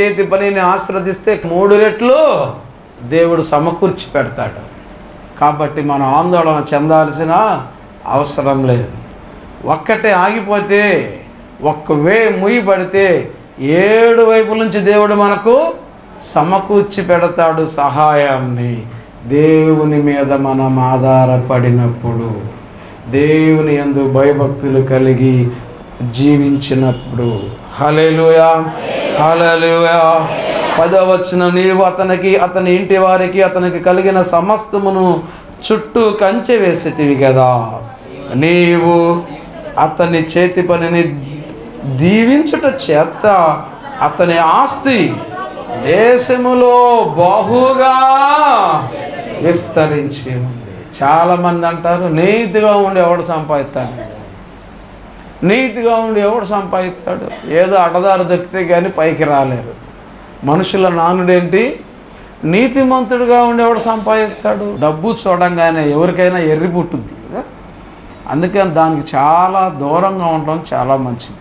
చేతి పనిని ఆశ్రదిస్తే మూడు రెట్లు దేవుడు సమకూర్చి పెడతాడు. కాబట్టి మనం ఆందోళన చెందాల్సిన అవసరం లేదు. ఒక్కటే ఆగిపోతే ఒక్క వే ముయ్యబడితే ఏడు వైపు నుంచి దేవుడు మనకు సమకూర్చి పెడతాడు సహాయాన్ని. దేవుని మీద మనం ఆధారపడినప్పుడు దేవుని ఎందు భయభక్తులు కలిగి జీవించినప్పుడు. హలేలుయా పదవచ్చిన నీవు అతనికి అతని ఇంటి వారికి అతనికి కలిగిన సమస్తమును చుట్టూ కంచె వేసేటివి కదా నీవు అతని చేతి పనిని దీవించుట చేత అతని ఆస్తి దేశములో బహుగా విస్తరించి ఉంది. చాలామంది అంటారు నీతిగా ఉండి ఎవడు సంపాదిస్తాను నీతిగా ఉండి ఎవడు సంపాదిస్తాడు? ఏదో అడదారు దక్కితే కానీ పైకి రాలేరు. మనుషుల నానుడేంటి? నీతిమంతుడిగా ఉండి ఎవడు సంపాదిస్తాడు? డబ్బు చూడంగానే ఎవరికైనా ఎర్రి పుట్టుద్ది కదా. అందుకని దానికి చాలా దూరంగా ఉండడం చాలా మంచిది.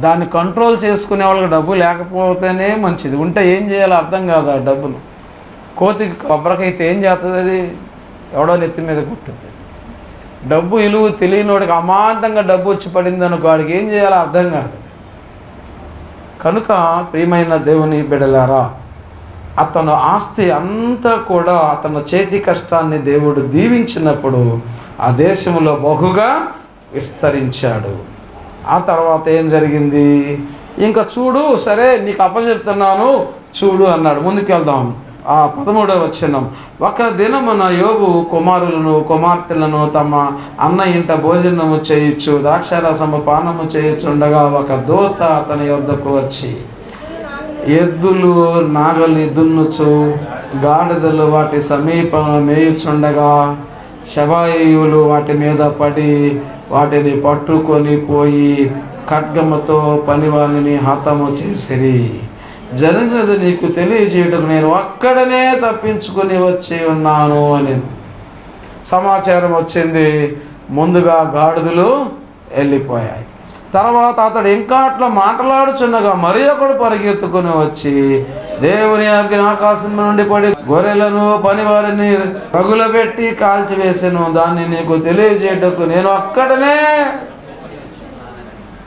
దాన్ని కంట్రోల్ చేసుకునే వాళ్ళకి డబ్బు లేకపోతేనే మంచిది. ఉంటే ఏం చేయాలో అర్థం కాదు ఆ డబ్బును. కోతికి కొబ్బరికైతే ఏం చేస్తుంది అది? ఎవడో నెత్తి మీద కుట్టుద్ది. డబ్బు విలువ తెలియనివాడికి అమాంతంగా డబ్బు వచ్చి పడింది అనుకో వాడికి ఏం చేయాలో అర్థం కాదు. కనుక ప్రియమైన దేవుని బిడలారా అతను ఆస్తి అంతా కూడా అతను చేతి కష్టాన్ని దేవుడు దీవించినప్పుడు ఆ దేశంలో బహుగా విస్తరించాడు. ఆ తర్వాత ఏం జరిగింది? ఇంకా చూడు సరే నీకు అప్పచెప్తున్నాను చూడు అన్నాడు. ముందుకు వెళ్దాం ఆ పదమూడవ వచనం. ఒక దినమున యోగు కుమారులను కుమార్తెలను తమ అన్న ఇంట భోజనము చేయొచ్చు ద్రాక్షారసము పానము చేయొచ్చుండగా ఒక దూత అతని యొద్దకు వచ్చి ఎద్దులు నాగలి దున్నుచు గాడిదలు వాటి సమీపంలో మేయుచుండగా శవాయువులు వాటి మీద పడి వాటిని పట్టుకొని పోయి ఖడ్గముతో పనివాణిని హతము చేసిరి. జరిగినది నీకు తెలియజేయడం నేను అక్కడనే తప్పించుకొని వచ్చి ఉన్నాను అని. సమాచారం వచ్చింది. ముందుగా గాడిదలు వెళ్ళిపోయాయి. తర్వాత అతడు ఇంకా అట్లా మాట్లాడుచున్నగా మరి ఒకడు పరిగెత్తుకుని వచ్చి దేవుని ఆజ్ఞ ఆకాశం నుండి పడి గొర్రెలను పనివారిని రగులబెట్టి కాల్చివేసాను దాన్ని నీకు తెలియజేయటకు నేను అక్కడనే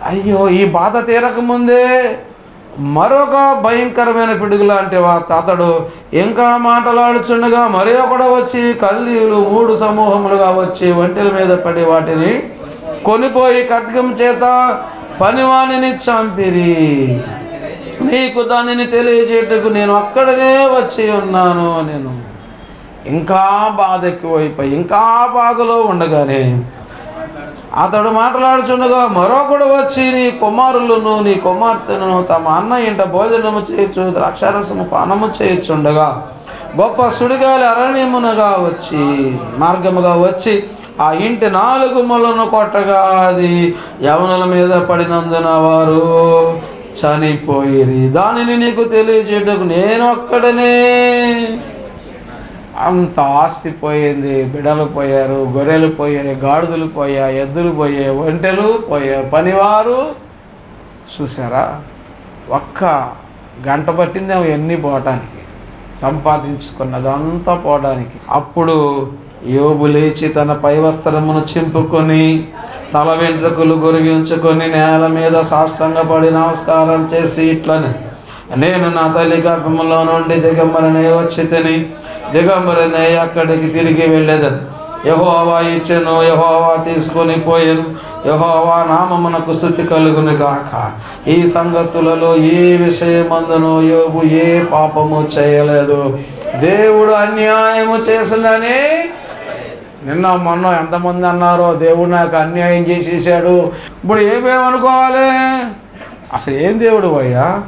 అయ్యో ఈ బాధ తీరకముందే మరొక భయంకరమైన పిడుగు లాంటి అతడు ఇంకా మాటలాడుచుండగా మరీ ఒకడు వచ్చి కల్దీలు మూడు సమూహములుగా వచ్చి ఒంటెల మీద పడి వాటిని కొనిపోయి ఖడ్గం చేత పనివాణిని చంపిరి. నీకు దానిని తెలియజేయటకు నేను అక్కడనే వచ్చి ఉన్నాను నేను ఇంకా బాధ ఎక్కువైపోయి ఇంకా బాధలో ఉండగానే అతడు మాట్లాడుచుండగా మరొకడు వచ్చి నీ కుమారులను నీ కుమార్తెను తమ అన్న ఇంట భోజనము చేయొచ్చు ద్రాక్షారసము పానము చేయొచ్చుండగా గొప్ప సుడిగాలి అరణ్యమునగా వచ్చి మార్గముగా వచ్చి ఆ ఇంటి నాలుగు ములను కొట్టగా అది యవనుల మీద పడినందున వారు చనిపోయిరి. దానిని నీకు తెలియజేయటకు నేను అక్కడనే అంత ఆస్తి పోయింది బిడలు పోయారు గొర్రెలు పోయాయి గాడిదలు పోయాయి ఎద్దులు పోయాయి ఒంటెలు పోయాయి. పనివారు చూసారా ఒక్క గంట పట్టింది ఎన్ని పోవటానికి సంపాదించుకున్నదంతా పోవడానికి. అప్పుడు యోబు లేచి తన పై వస్త్రమును చింపుకొని తల వెంట్రుకలు గొరిగించుకొని నేల మీద సాష్టంగపడి నమస్కారం చేసి ఇట్లని నేను నా తల్లి గర్భంలో నుండి దిగంబరనే వచ్చి తిని దిగంబరనే అక్కడికి తిరిగి వెళ్ళేదని. యహోవా ఇచ్చెను యహోవా తీసుకొని పోయాను. యహోవా నామమునకు స్థుతి కలుగును గాక. ఈ సంగతులలో ఏ విషయమందును యోగు ఏ పాపము చేయలేదు. దేవుడు అన్యాయము చేసిందని నిన్న మొన్న ఎంతమంది అన్నారో దేవుడు నాకు అన్యాయం చేసేసాడు. ఇప్పుడు ఏమేమనుకోవాలి? అసలు ఏం దేవుడు అయ్యా?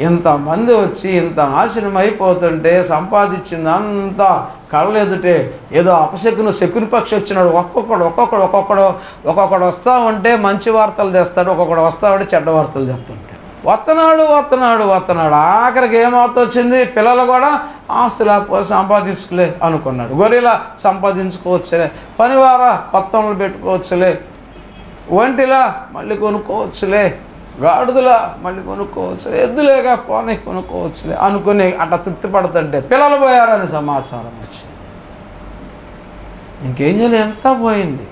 ఇంతమంది వచ్చి ఇంత నాశనం అయిపోతుంటే సంపాదించింది కళ్ళెదుటే ఏదో అపశకును శకుని పక్షి వచ్చినాడు. ఒక్కొక్కడు ఒక్కొక్కడు ఒక్కొక్కడు ఒక్కొక్కడు వస్తా ఉంటే మంచి వార్తలు తెస్తాడు ఒక్కొక్కడు వస్తా ఉంటే చెడ్డ వార్తలు చెప్తుంటాడు వస్తున్నాడు వస్తున్నాడు వస్తున్నాడు ఆఖరికి ఏమవుతొచ్చింది పిల్లలు కూడా ఆస్తులు సంపాదించుకులే అనుకున్నాడు. గొరిలా సంపాదించుకోవచ్చులే. పనివారా కొత్త పెట్టుకోవచ్చులే. ఒంటిలా మళ్ళీ కొనుక్కోవచ్చులే. గాడిదలా మళ్ళీ కొనుక్కోవచ్చులే ఎద్దులేగా పోనీ కొనుక్కోవచ్చులే అనుకుని అట్లా తృప్తి పడుతుంటే పిల్లలు పోయారని సమాచారం వచ్చింది. ఇంకేం చేయలేదు ఎంత పోయింది.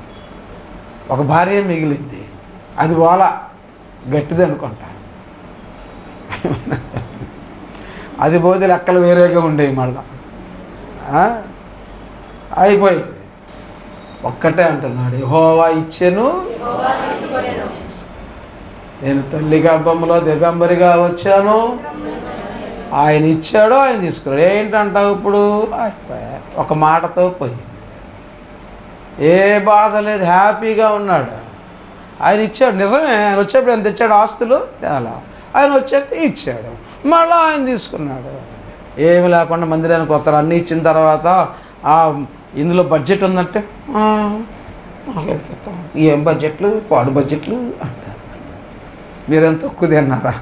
ఒక భార్య మిగిలింది. అది పోల గట్టిది అనుకుంటా అది పోతే లెక్కలు వేరేగా ఉండేవి మళ్ళా. అయిపోయి అయిపోయింది. ఒక్కటే అంటున్నాడు హోవా ఇచ్చెను నేను తల్లి గర్భంలో దిగంబరిగా వచ్చాను. ఆయన ఇచ్చాడు ఆయన తీసుకున్నాడు. ఏంటంటావు ఇప్పుడు? అయిపోయా. ఒక మాటతో పోయింది ఏ బాధ లేదు హ్యాపీగా ఉన్నాడు. ఆయన ఇచ్చాడు నిజమే. ఆయన వచ్చేప్పుడు ఎంత తెచ్చాడు ఆస్తులు చాలా ఆయన వచ్చాక ఇచ్చాడు. మళ్ళీ ఆయన తీసుకున్నాడు. ఏమి లేకుండా మందిరానికి వస్తారు అన్నీ ఇచ్చిన తర్వాత ఆ, ఇందులో బడ్జెట్ ఉందంటే ఏం బడ్జెట్లు? పాడు బడ్జెట్లు అంటారు. మీరేం తక్కువ తిన్నారా?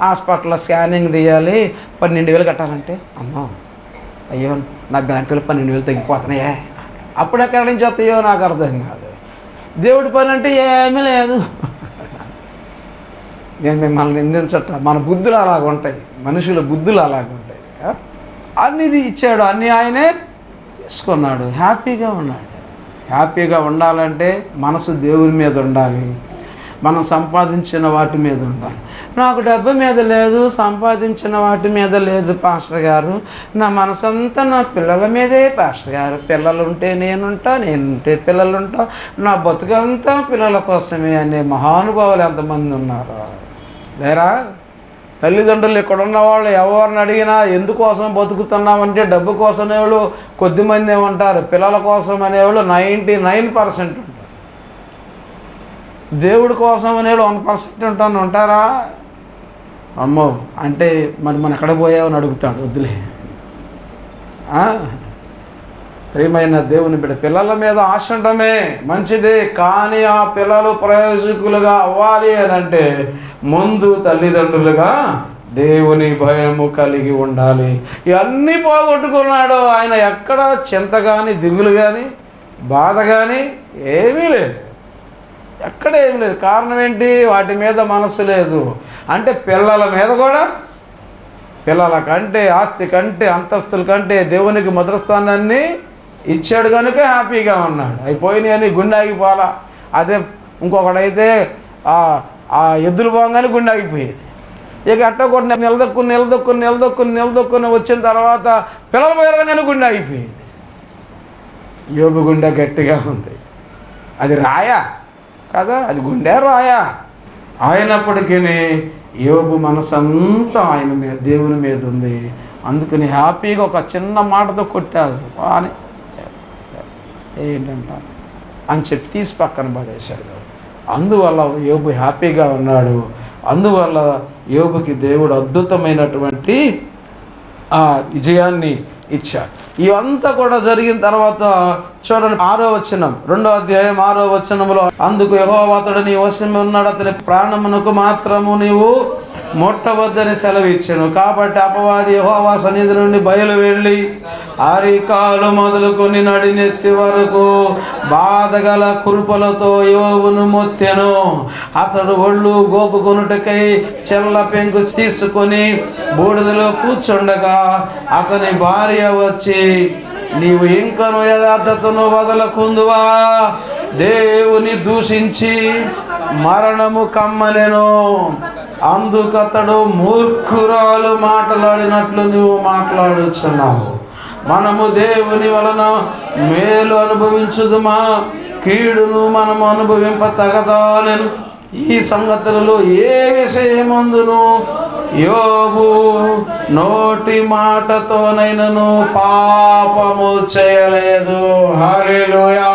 హాస్పిటల్లో స్కానింగ్ తీయాలి పన్నెండు వేలు కట్టాలంటే. అమ్మో అయ్యో నా బ్యాంకులో పన్నెండు వేలు తగ్గిపోతున్నాయే. అప్పుడు ఎక్కడి నుంచి వస్తాయో నాకు అర్థం కాదు. దేవుడి పని అంటే ఏమీ లేదు. నేను మిమ్మల్ని నిందించట మన బుద్ధులు అలాగ ఉంటాయి. మనుషుల బుద్ధులు అలాగ ఉంటాయి. అన్నిది ఇచ్చాడు. అన్ని ఆయనే తీసుకున్నాడు హ్యాపీగా ఉన్నాడు. హ్యాపీగా ఉండాలంటే మనసు దేవుని మీద ఉండాలి. మనం సంపాదించిన వాటి మీద ఉండాలి. నాకు డబ్బు మీద లేదు సంపాదించిన వాటి మీద లేదు పాస్టర్ గారు. నా మనసంతా నా పిల్లల మీదే పాస్టర్ గారు. పిల్లలు ఉంటే నేనుంటా నేనుంటే పిల్లలు ఉంటా నా బతుకంతా పిల్లల కోసమే అనే మహానుభావులు ఎంతమంది ఉన్నారు. లేరా? తల్లిదండ్రులు ఇక్కడ ఉన్నవాళ్ళు ఎవరిని అడిగినా ఎందుకోసం బతుకుతున్నామంటే డబ్బు కోసం అనేవాళ్ళు కొద్దిమంది ఉంటారు పిల్లల కోసం అనేవాళ్ళు నైంటీ నైన్ పర్సెంట్ ఉంటారు. దేవుడి కోసం అనేవాళ్ళు వన్ పర్సెంట్ ఉంటాను ఉంటారా? అమ్మో అంటే మరి మనం ఎక్కడ పోయావని అడుగుతాడు వద్దులే. ఆ? ప్రియమైన దేవుని బిడ్డ పిల్లల మీద ఆశ ఉండమే మంచిదే కానీ ఆ పిల్లలు ప్రయోజకులుగా అవ్వాలి అని అంటే ముందు తల్లిదండ్రులుగా దేవుని భయము కలిగి ఉండాలి. ఇవన్నీ పోగొట్టుకున్నాడు ఆయన ఎక్కడ చింత కానీ దిగులు కానీ బాధ కానీ ఏమీ లేదు. ఎక్కడ ఏం లేదు. కారణం ఏంటి? వాటి మీద మనసు లేదు. అంటే పిల్లల మీద కూడా పిల్లల కంటే ఆస్తి కంటే అంతస్తుల కంటే దేవునికి మొదటి ఇచ్చాడు కనుక హ్యాపీగా ఉన్నాడు. అయిపోయినాయి అని గుండె ఆగిపోవాలా అదే ఇంకొకడైతే ఆ ఆ ఎద్దులు పోగానే గుండె ఆగిపోయేది ఇక అట్ట కూడా నిలదొక్కుని నిలదొక్కుని నిలదొక్కుని నిలదొక్కుని వచ్చిన తర్వాత పిల్లలు పోయగానే గుండె ఆగిపోయేది యోగు గుండె గట్టిగా ఉంది. అది రాయా? కదా అది గుండె రాయా అయినప్పటికీ యోగు మనసంతా ఆయన మీద దేవుని మీద ఉంది. అందుకని హ్యాపీగా ఒక చిన్న మాటతో కొట్టారు. అని ఏంటంట? అని చెప్పి తీసి పక్కన పడేశాడు. అందువల్ల యోగు హ్యాపీగా ఉన్నాడు. అందువల్ల యోగుకి దేవుడు అద్భుతమైనటువంటి ఆ విజయాన్ని ఇచ్చాడు. ఇవంతా కూడా జరిగిన తర్వాత చూడండి ఆరో వచనం రెండో అధ్యాయం ఆరో వచనంలో అందుకు యహోవాతుడు నీ వశం ఉన్నాడు అతని ప్రాణమునకు మాత్రము నీవు ముట్టవద్దని సెలవిచ్చాను. కాబట్టి అపవాది యహోవా సన్నిధి నుండి బయలు వెళ్ళి అరికాలు మొదలుకొని నడినెత్తి వరకు బాధగల కురుపలతో యోగును మొత్తెను. అతడు ఒళ్ళు గోపుకొనుటకై చెల్ల పెంకు తీసుకొని బూడిదలో కూర్చుండగా అతని భార్య వచ్చి నీవు ఇంకను యథార్థతను వదలకుందువా? దేవుని దూషించి మరణము కమ్మనెను అందుకతడు మూర్ఖురాలు మాట్లాడినట్లు నువ్వు మాట్లాడుచున్నావు. మనము దేవుని వలన మేలు అనుభవించుదుమా? కీడును మనము అనుభవింప తగదాలను ఈ సంగతులలో ఏ విషయమందును యోబు నోటి మాటతోనైనను పాపము చేయలేదు. హరిలుయా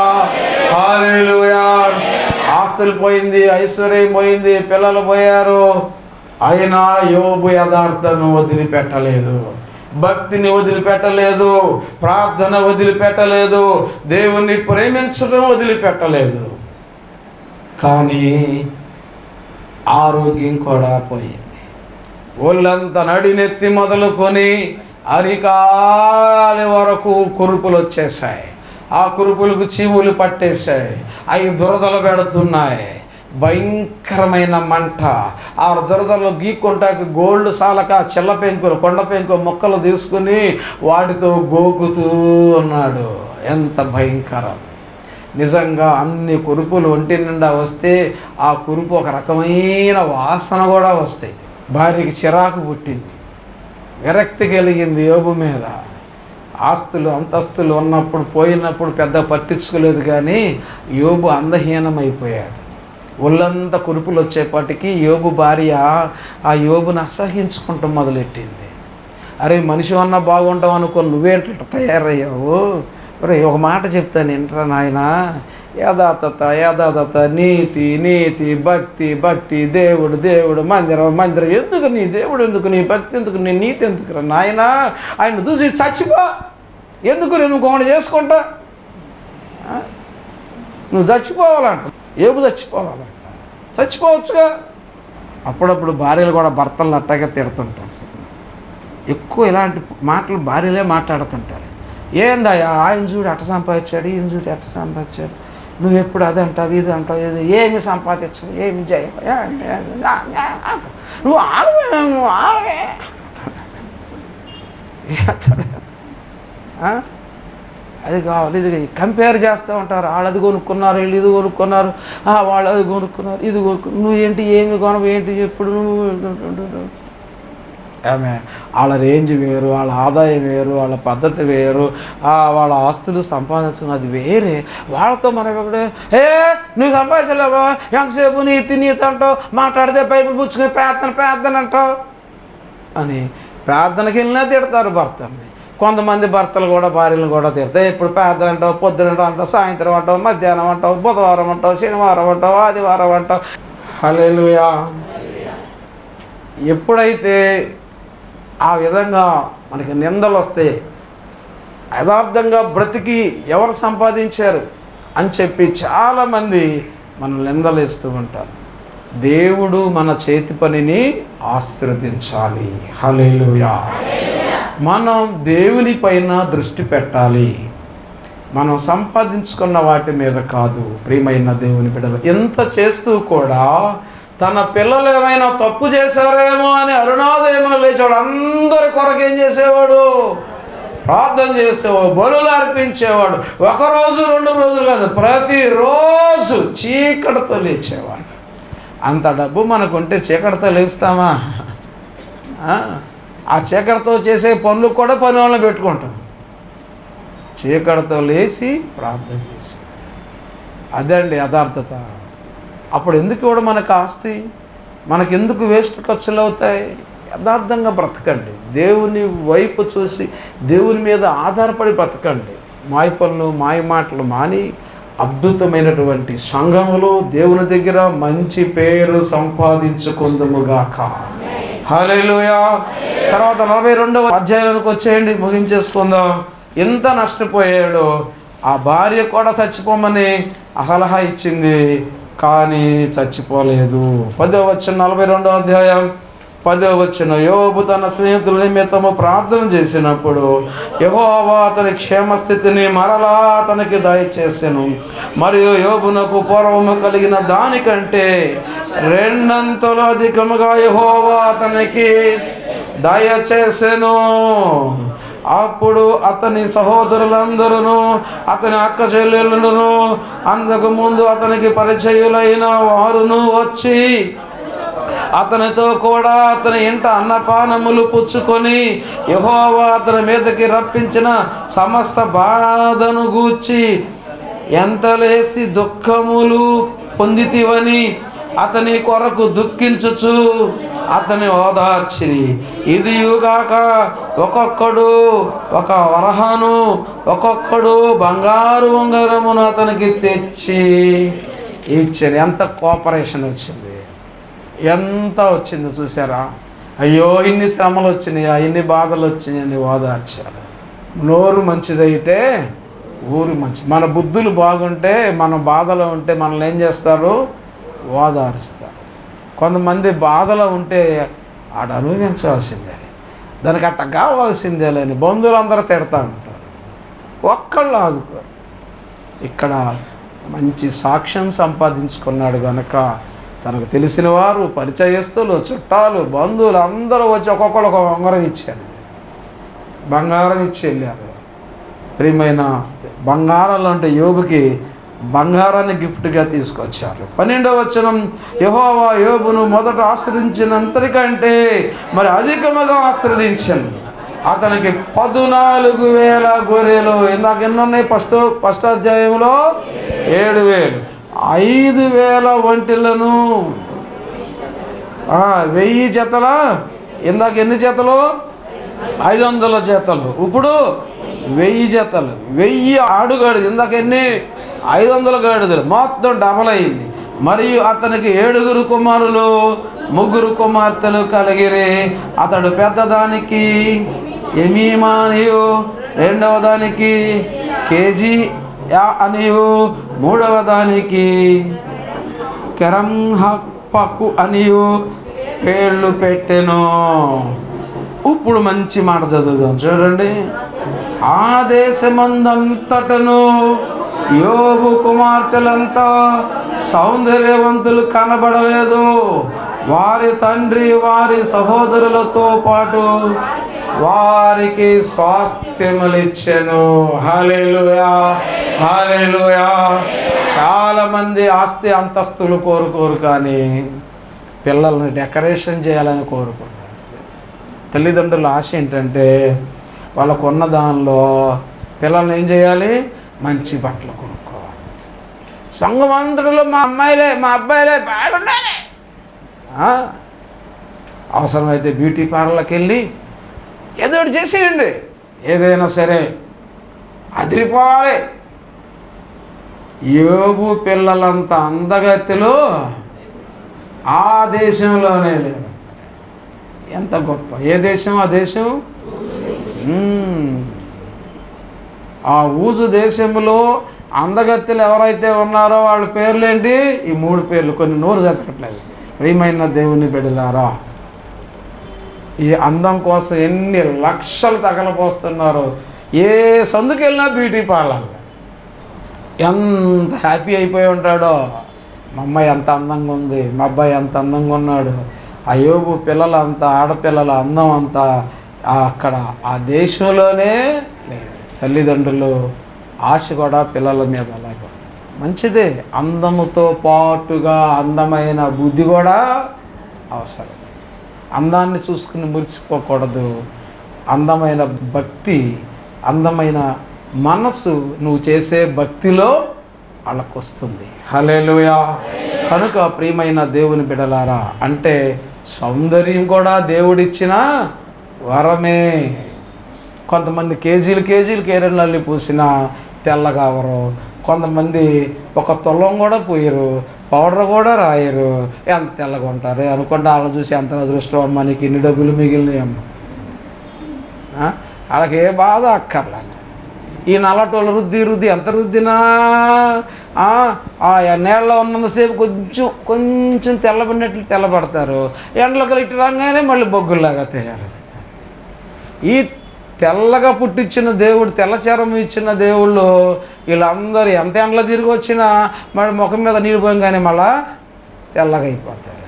హరిలుయా ఆస్తులు పోయింది ఐశ్వర్యం పోయింది పిల్లలు పోయారు. అయినా యోబు యథార్థను వదిలిపెట్టలేదు. భక్తిని వదిలిపెట్టలేదు. ప్రార్థన వదిలిపెట్టలేదు. దేవుణ్ణి ప్రేమించడం వదిలిపెట్టలేదు. కానీ ఆరోగ్యం కూడా పోయింది. ఒళ్ళంతా నడినెత్తి మొదలుకొని అరికాలి వరకు కురుపులు వచ్చేసాయి ఆ కురుపులకు చీములు పట్టేశాయి. అవి దురదలు పెడుతున్నాయి. భయంకరమైన మంట. ఆ దురదలు గీక్కుంటాకి గోల్డ్ సాలక చిల్ల పెంకులు కొండ పెంకు మొక్కలు తీసుకుని వాటితో గోకుతూ ఉన్నాడు. ఎంత భయంకరం. నిజంగా అన్ని కురుపులు ఒంటి నిండా వస్తే ఆ కురుపు ఒక రకమైన వాసన కూడా వస్తాయి. భార్యకి చిరాకు పుట్టింది. విరక్తి కలిగింది యోబు మీద. ఆస్తులు అంతస్తులు ఉన్నప్పుడు పోయినప్పుడు పెద్ద పట్టించుకోలేదు కానీ యోబు అందహీనమైపోయాడు. ఒళ్ళంతా కురుపులు వచ్చేపాటికి యోబు భార్య ఆ యోబుని అసహించుకుంటూ మొదలెట్టింది. అరే మనిషి అన్న బాగుంటావు అనుకో నువ్వేంట తయారయ్యావు? ఒరే ఒక మాట చెప్తాను ఏంట్రా నాయన? యథాతత యథాతత నీతి నీతి భక్తి భక్తి దేవుడు దేవుడు మందిరం మందిరం. ఎందుకు నీ దేవుడు ఎందుకు నీ భక్తి ఎందుకు నీ నీతి ఎందుకురా నాయన? ఆయన చూసి చచ్చిపో. ఎందుకు నేను ఇంకొకటి చేసుకుంటా? నువ్వు చచ్చిపోవాలంట. ఏపు చచ్చిపోవాలంట చచ్చిపోవచ్చుగా. అప్పుడప్పుడు భార్యలు కూడా భర్తలను అట్టగా తిడుతుంటారు. ఎక్కువ ఇలాంటి మాటలు భార్యలే మాట్లాడుతుంటారు. ఏందయ్యా ఆయన చూడు అట్ట సంపాదించాడు ఈయన చూడు అట్ట సంపాదించాడు. నువ్వు ఎప్పుడు అది అంటావు ఇది అంటావు ఇది ఏమి సంపాదించవు ఏమి చేయ నువ్వు ఆగవే నువ్వు ఆగవే ఆ? అది కావాలి. ఇది కంపేర్ చేస్తూ ఉంటారు. వాళ్ళు అది కొనుక్కున్నారు వీళ్ళు ఇది కొనుక్కున్నారు. వాళ్ళు అది కొనుక్కున్నారు ఇది కొనుక్కు నువ్వేంటి ఏమి కొనవు ఏంటి ఎప్పుడు నువ్వు? ఆమె వాళ్ళ రేంజ్ వేరు వాళ్ళ ఆదాయం వేరు వాళ్ళ పద్ధతి వేరు. వాళ్ళ ఆస్తులు సంపాదించడం అది వేరే. వాళ్ళతో మనం ఎక్కడ ఏ నువ్వు సంపాదించలేవా? ఎంతసేపు నీ తినీత అంటావు మాట్లాడితే పైపులు పుచ్చుకుని ప్రార్థన ప్రార్థన అంటావు? అని ప్రార్థనకి వెళ్ళినా తిడతారు భర్తని కొంతమంది భర్తలు కూడా భార్యలను కూడా తిడతాయి ఇప్పుడు ప్రార్థన అంటావు పొద్దున అంటావు సాయంత్రం అంటావు మధ్యాహ్నం అంటావు బుధవారం అంటావు శనివారం అంటావు ఆదివారం అంటావు. హలేలుయా ఎప్పుడైతే ఆ విధంగా మనకి నిందలు వస్తాయి యథార్థంగా బ్రతికి ఎవరు సంపాదించారు అని చెప్పి చాలామంది మనం నిందలు ఇస్తూ ఉంటారు. దేవుడు మన చేతి పనిని ఆశీర్వదించాలి హలేలుయా మనం దేవుని పైన దృష్టి పెట్టాలి. మనం సంపాదించుకున్న వాటి మీద కాదు. ప్రియమైన దేవుని బిడ్డలు ఎంత చేస్తూ కూడా తన పిల్లలు ఏమైనా తప్పు చేశారేమో అని అరుణోదయమో లేచాడు అందరి కొరకు ఏం చేసేవాడు? ప్రార్థన చేసేవాడు బలులు అర్పించేవాడు. ఒక రోజు రెండు రోజులు కాదు ప్రతిరోజు చీకటితో లేచేవాడు. అంత డబ్బు మనకుంటే చీకటితో లేస్తామా? ఆ? చీకటితో చేసే పనులు కూడా పని వాళ్ళని పెట్టుకుంటాం. చీకటితో లేచి ప్రార్థన చేసి. అదండి యథార్థత. అప్పుడు ఎందుకు ఇవ్వడం మనకు ఆస్తి? మనకి ఎందుకు వేస్ట్ ఖర్చులు అవుతాయి? యథార్థంగా బ్రతకండి. దేవుని వైపు చూసి దేవుని మీద ఆధారపడి బ్రతకండి. మాయ పనులు మాయ మాటలు మాని అద్భుతమైనటువంటి సంఘములో దేవుని దగ్గర మంచి పేరు సంపాదించుకుందుముగాక. హలేలుయా తర్వాత నలభై రెండవ అధ్యాయానికి వచ్చేయండి ముగించేసుకుందాం. ఎంత నష్టపోయాడో. ఆ భార్య కూడా చచ్చిపోమని అసలహా ఇచ్చింది కానీ చచ్చిపోలేదు. పదో వచ్చిన నలభై రెండో అధ్యాయం. పదో వచ్చిన యోబు తన స్నేహితుల నిమిత్తము ప్రార్థన చేసినప్పుడు యహోవా అతని క్షేమస్థితిని మరలా అతనికి దయచేసాను. మరియు యోబునకు పూర్వము కలిగిన దానికంటే రెండంతలు అధికముగా యహోవా అతనికి దయచేసాను. అప్పుడు అతని సహోదరులందరూ అతని అక్క చెల్లెలను అంతకు ముందు అతనికి పరిచయులైన వారును వచ్చి అతనితో కూడా అతని ఇంట అన్నపానములు పుచ్చుకొని యహోవా అతని మీదకి రప్పించిన సమస్త బాధను గూర్చి ఎంతలేసి దుఃఖములు పొందితివని అతని కొరకు దుఃఖించుచు అతని ఓదార్చిరి. ఇదియుగాక ఒక్కొక్కడు ఒక వరహాను ఒక్కొక్కడు బంగారు ఉంగరమును అతనికి తెచ్చి ఇచ్చారు. ఎంత కోఆపరేషన్ వచ్చింది. ఎంత వచ్చిందో చూసారా? అయ్యో ఇన్ని శ్రమలు వచ్చినాయా ఇన్ని బాధలు వచ్చినాయని ఓదార్చారు నోరు మంచిదైతే ఊరు మంచి మన బుద్ధులు బాగుంటే మన బాధలో ఉంటే మనల్ని ఏం చేస్తారు? ఓదారుస్తారు కొంతమంది బాధలో ఉంటే ఆడ అనుభవించవలసిందే. దానికి అట్ట కావాల్సిందే లేని బంధువులందరూ తిడతా ఉంటారు. ఒక్కళ్ళు ఆదుకోరు. ఇక్కడ మంచి సాక్ష్యం సంపాదించుకున్నాడు కనుక తనకు తెలిసిన వారు పరిచయస్తులు చుట్టాలు బంధువులు అందరూ వచ్చి ఒక్కొక్కరు ఒక ఉంగరం ఇచ్చారు. బంగారం ఇచ్చి వెళ్ళారు. ప్రియమైన బంగారంలో అంటే యోగుకి బంగారాన్ని గిఫ్ట్గా తీసుకొచ్చారు. పన్నెండవ వచనం యహోవా యోబును మొదట ఆశ్రయించినంతరికంటే మరి అధికముగా ఆశ్రదించాను అతనికి పద్నాలుగు వేల గొర్రెలు ఇందాక ఎన్నున్నాయి ఫస్ట్ ఫస్ట్ అధ్యాయంలో ఏడు వేలు. ఐదు వేల ఒంటిలను వెయ్యి జతల? ఇందాక ఎన్ని జతలు? ఐదు వందల జతలు. ఇప్పుడు వెయ్యి జతలు. వెయ్యి ఆడుగాడు ఇందాక ఎన్ని? ఐదు వందల గాడిదలు. మొత్తం డబల్ అయింది. మరియు అతనికి ఏడుగురు కుమారులు ముగ్గురు కుమార్తెలు కలిగిరి. అతడు పెద్దదానికి ఎమీమానియు రెండవ దానికి కేజీ యా అనియు మూడవ దానికి. కెరంహప్పకు అనియు పేర్లు పెట్టెను. ఇప్పుడు మంచి మాట చదువుదాం చూడండి. ఆ దేశమందంతటను యోగు కుమార్తెలంతా సౌందర్యవంతులు కనబడలేదు. వారి తండ్రి వారి సహోదరులతో పాటు వారికి స్వాస్థ్యములిచ్చెను. హాలేలుయా హాలేలుయా చాలా మంది ఆస్తి అంతస్తులు కోరుకోరు కానీ పిల్లల్ని డెకరేషన్ చేయాలని కోరుకుంటారు. తల్లిదండ్రుల ఆశ ఏంటంటే వాళ్ళకున్న దానిలో పిల్లల్ని ఏం చేయాలి? మంచి బట్టలు కొనుక్కోవాలి. సంఘమంతుడులో మా అమ్మాయిలే మా అబ్బాయిలే బాగుండాలి. అవసరమైతే బ్యూటీ పార్లర్కి వెళ్ళి ఏదో ఒకటి చేసేయండి. ఏదైనా సరే అదిరిపోవాలి. యోగు పిల్లలంత అందగత్తెలు ఆ దేశంలోనే లేరు. ఎంత గొప్ప. ఏ దేశం ఆ దేశం? ఆ ఊజు దేశంలో అందగత్తెలు ఎవరైతే ఉన్నారో వాళ్ళ పేర్లేంటి? ఈ మూడు పేర్లు. కొన్ని నోరు జతకట్లేదు. ప్రియమైన దేవుని బిడ్డలారా ఈ అందం కోసం ఎన్ని లక్షలు తగలపోస్తున్నారు ఏ సందుకు వెళ్ళినా బ్యూటీ పార్లర్. ఎంత హ్యాపీ అయిపోయి ఉంటాడో. మా అమ్మాయి ఎంత అందంగా ఉంది. మా అబ్బాయి ఎంత అందంగా ఉన్నాడు. అయోబు పిల్లలు అంత ఆడపిల్లల అందం అంతా అక్కడ ఆ దేశంలోనే లేదు. తల్లిదండ్రులు ఆశ కూడా పిల్లల మీద అలాగే మంచిదే. అందముతో పాటుగా అందమైన బుద్ధి కూడా అవసరం. అందాన్ని చూసుకుని మురిసిపోకూడదు. అందమైన భక్తి అందమైన మనసు నువ్వు చేసే భక్తిలో వాళ్ళకు వస్తుంది హలేలుయా కనుక ప్రియమైన దేవుని బిడలారా అంటే సౌందర్యం కూడా దేవుడిచ్చిన వరమే. కొంతమంది కేజీలు కేజీలు కేరళల్లి పూసిన తెల్లగా అవరు కొంతమంది ఒక తొలం కూడా పోయరు. పౌడర్ కూడా రాయరు. ఎంత తెల్లగా ఉంటారు? అనుకుంటే వాళ్ళు చూసి ఎంత అదృష్టం అమ్మ నీకు ఇన్ని డబ్బులు మిగిలినాయమ్మా. వాళ్ళకి ఏ బాధ అక్కర్లే ఈ నల్లటోళ్ళు రుద్ది రుద్ది ఎంత రుద్దినా ఆ, ఎన్నేళ్ళలో నీళ్ళలో ఉన్నంతసేపు కొంచెం కొంచెం తెల్లబడినట్లు తెల్లబడతారు. ఎండలకు ఇట్టి రాగానే మళ్ళీ బొగ్గుల్లాగా తయారు ఈ తెల్లగా పుట్టించిన దేవుడు తెల్లచరం ఇచ్చిన దేవుళ్ళు వీళ్ళందరూ ఎంత ఎండలో తిరిగి వచ్చినా మరి ముఖం మీద నీళ్ళు పోయంగానే మళ్ళా తెల్లగా అయిపోతారు.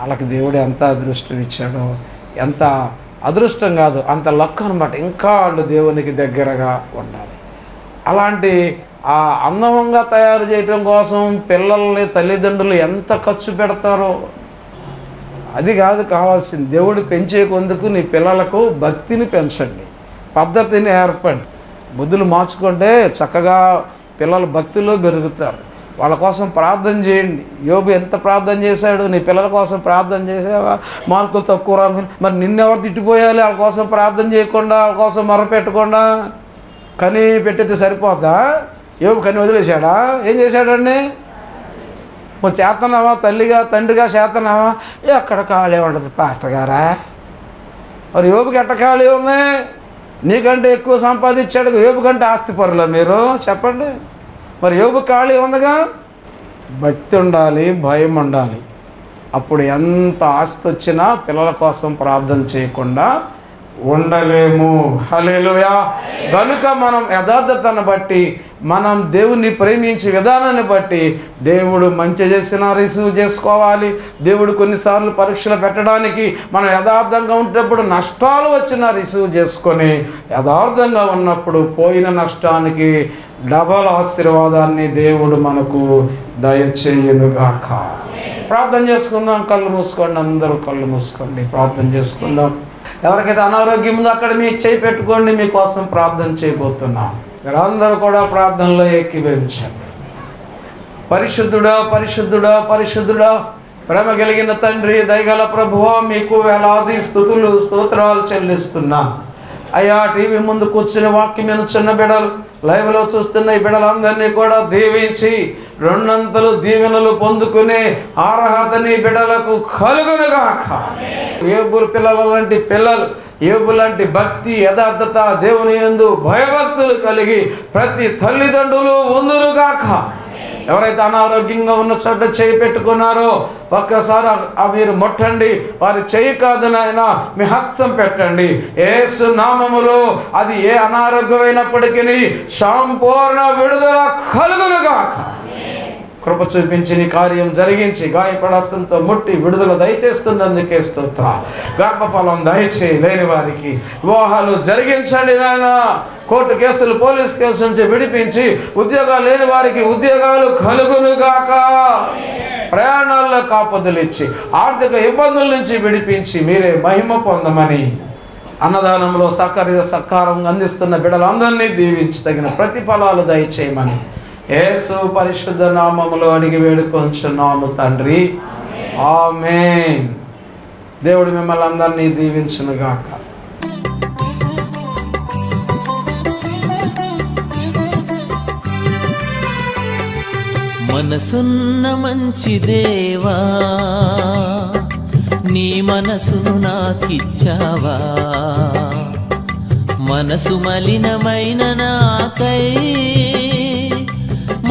వాళ్ళకి దేవుడు ఎంత అదృష్టం ఇచ్చాడో ఎంత అదృష్టం కాదు అంత లక్ అనమాట ఇంకా వాళ్ళు దేవునికి దగ్గరగా ఉండాలి. అలాంటి ఆ అందంగా తయారు చేయటం కోసం పిల్లల్ని తల్లిదండ్రులు ఎంత ఖర్చు పెడతారో అది కాదు కావాల్సింది. దేవుడు పెంచే కొందుకు నీ పిల్లలకు భక్తిని పెంచండి. పద్ధతిని ఏర్పండి బుద్ధులు మార్చుకుంటే చక్కగా పిల్లలు భక్తిలో పెరుగుతారు. వాళ్ళ కోసం ప్రార్థన చేయండి. యోబు ఎంత ప్రార్థన చేశాడు? నీ పిల్లల కోసం ప్రార్థన చేసావా? మార్కులు తక్కువ రాను మరి నిన్నెవరు తిట్టిపోయాలి? వాళ్ళ కోసం ప్రార్థన చేయకుండా వాళ్ళ కోసం మొర పెట్టకుండా? కని పెట్టితే సరిపోద్దా? యోబు కని వదిలేశాడా? ఏం చేశాడండి? మరి చేతనావా తల్లిగా తండ్రిగా చేతనావా? ఎక్కడ ఖాళీ ఉండదు పాస్టర్ గారా? మరి యోబుకి ఎట్ట ఖాళీ ఉంది? నీకంటే ఎక్కువ సంపాదించాడు యోగు కంటే ఆస్తి పరులా మీరు? చెప్పండి. మరి యోగు ఖాళీ ఉందిగా? భక్తి ఉండాలి భయం ఉండాలి. అప్పుడు ఎంత ఆస్తి వచ్చినా పిల్లల కోసం ప్రార్థన చేయకుండా ఉండలేము. హలేలుయా కనుక మనం యథార్థతను బట్టి మనం దేవుణ్ణి ప్రేమించే విధానాన్ని బట్టి దేవుడు మంచి చేసినా రిసీవ్ చేసుకోవాలి. దేవుడు కొన్నిసార్లు పరీక్షలు పెట్టడానికి మనం యథార్థంగా ఉండేటప్పుడు నష్టాలు వచ్చినా రిసీవ్ చేసుకొని యథార్థంగా ఉన్నప్పుడు పోయిన నష్టానికి డబల్ ఆశీర్వాదాన్ని దేవుడు మనకు దయచేయనుగాక. ప్రార్థన చేసుకుందాం కళ్ళు మూసుకోండి అందరూ కళ్ళు మూసుకోండి ప్రార్థన చేసుకుందాం. ఎవరికైతే అనారోగ్యం ఉందో అక్కడ మీకు చేయి పెట్టుకోండి మీకోసం ప్రార్థన చేయబోతున్నాం. మీరందరూ కూడా ప్రార్థనలో ఏకీభవించండి. పరిశుద్ధుడా పరిశుద్ధుడా పరిశుద్ధుడా ప్రేమ కలిగిన తండ్రి దయగల ప్రభువ మీకు వేలాది స్థుతులు స్తోత్రాలు చెల్లిస్తున్నాం. అయ్యా టీవీ ముందు కూర్చుని వాక్యం చిన్న బిడలు లైవ్లో చూస్తున్న ఈ బిడలందరినీ కూడా దీవించి రెండంతలు దీవెనలు పొందుకునే అర్హతని బిడలకు కలుగునుగాక. ఏబుల్ పిల్లల లాంటి పిల్లలు ఏబు లాంటి భక్తి యథార్థత దేవుని యందు భయభక్తులు కలిగి ప్రతి తల్లిదండ్రులు ఉందురుగాక. ఎవరైతే అనారోగ్యంగా ఉన్న చోట చేయి పెట్టుకున్నారో ఒక్కసారి మీరు ముట్టండి. వారి చేయి కాదు నాయన మీ హస్తం పెట్టండి. ఏసు నామములో అది ఏ అనారోగ్యమైనప్పటికీ సంపూర్ణ విడుదల కలుగునుగాక. కృప చూపించి నీ కార్యం జరిగించి గాయపడాస్తంతో ముట్టి విడుదల దయచేస్తున్నందుకే స్తోత్ర గర్భఫలం దయచేయి లేని వారికి వివాహాలు జరిగించండి నాయన. కోర్టు కేసులు పోలీస్ కేసు నుంచి విడిపించి ఉద్యోగాలు లేని వారికి ఉద్యోగాలు కలుగునుగాక. ప్రయాణాల్లో కాపుదలు ఇచ్చి ఆర్థిక ఇబ్బందుల నుంచి విడిపించి మీరే మహిమ పొందమని అన్నదానంలో సహకార సహకారం అందిస్తున్న బిడ్డలందరినీ దీవించి తగిన ప్రతిఫలాలు దయచేయమని యేసు పరిశుద్ధ నామములో అడిగి వేడుకొంచున్నాము తండ్రి. ఆమేన్. దేవుడు మిమ్మల్ని అందరినీ దీవించునుగాక మనసున్న మంచి దేవా నీ మనసును నాకిచ్చావా? మనసు మలినమైన నాకై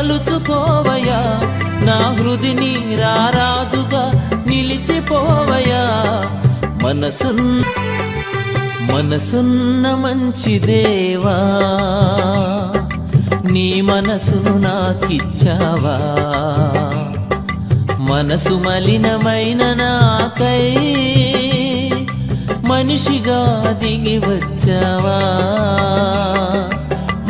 తలుచుకోవయా నా హృదిని రారాజుగా నిలిచిపోవయా మనసున్ మనసున్న మంచి దేవా. నీ మనసును నాకిచ్చావా. మనసు మలినమైన నాకై మనిషిగా దిగి వచ్చావా.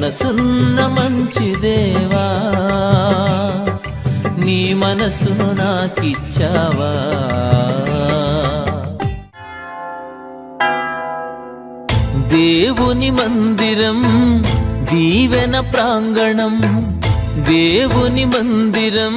మనసున్న మంచి దేవా నీ మనసును నాకిచ్చావా? దేవుని మందిరం దీవెన ప్రాంగణం దేవుని మందిరం.